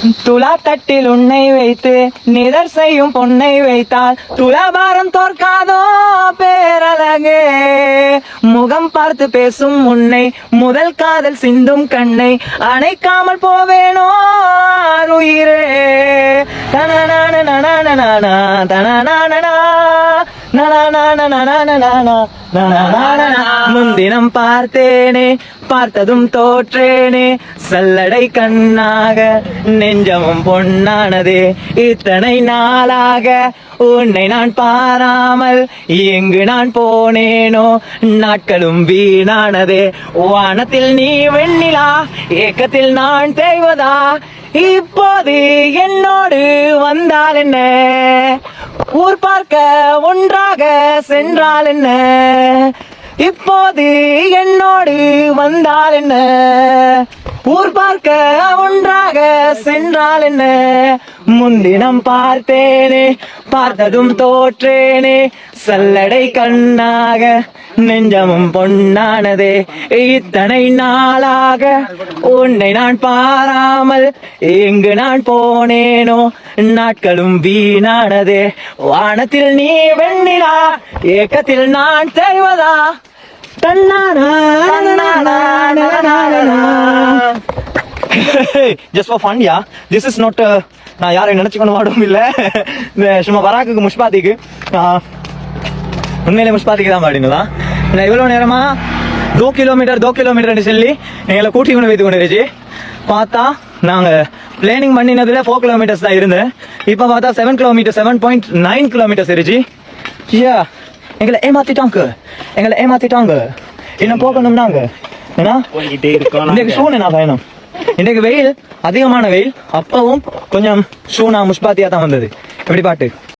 துலா தட்டில் உன்னை வைத்து நிதர் செய்யும் பொன்னை வைத்தால் துலாபாரம் தோற்காதோ பேரழகே. முகம் பார்த்து பேசும் உன்னை முதல் காதல் சிந்தும் கண்ணை அணைக்காமல் போவேனோ உயிரே தன முன்தினம் பார்த்தேனே பார்த்ததும் தோற்றேனே. சல்லடை கண்ணாக நெஞ்சமும் பொன்னானதே. இத்தனை நாளாக உன்னை நான் பாராமல் எங்கு நான் போனேனோ? நாட்களும் வீணானதே. வானத்தில் நீ வெண்ணிலா ஏக்கத்தில் நான் தேய்வதா? இப்போது என்னோட வந்தால் என்ன? ஊர் பார்க்க ஒன்றாக சென்றால் என்ன? இப்போது என்னோடு வந்தால் என்ன? ஊர் பார்க்க ஒன்றாக சென்றால் என்ன? முன்தினம் பார்த்தேனே பார்த்ததும் தோற்றேனே சல்லடை கண்ணாக நெஞ்சமும் பொன்னானதே. இத்தனை நாளாக உன்னை நான் பாராமல் எங்கு நான் போனேனோ? நாட்களும் வீணானதே. வானத்தில் நீ வெண்ணிலா ஏக்கத்தில் நான் தெரிவதா. Just for fun yeah this is not நான் யாரையும் நினைச்சுக்கணும் வாடும் இல்ல. இந்த சும்மா வராக்குக்கு முஷ்பாத்திக்கு. ஆஹ், உண்மையிலே முஷ்பாத்திக்கு தான் பாடினதா நான் இவ்வளவு நேரமா தோ கிலோமீட்டர் தோ கிலோமீட்டர்னு சொல்லி எங்களை கூட்டி கொண்டு வைத்து கொண்டு இருந்துச்சு பார்த்தா நாங்க பிளானிங் பண்ணினதுல ஃபோர் கிலோமீட்டர்ஸ் தான் இருந்தேன். இப்போ பார்த்தா seven kilometre seven point nine kilometres இருந்துச்சு யா எங்களை ஏமாத்திட்டாங்க. எங்களை ஏமாத்திட்டாங்க. இன்னும் போகணும்னாங்க ஏன்னா இன்னைக்கு நான் பயணம்? இன்னைக்கு வெயில் அதிகமான வெயில் அப்பவும் கொஞ்சம் ஷூ நான் முஷ்பாத்தியா தான் வந்தது. எப்படி பாட்டு?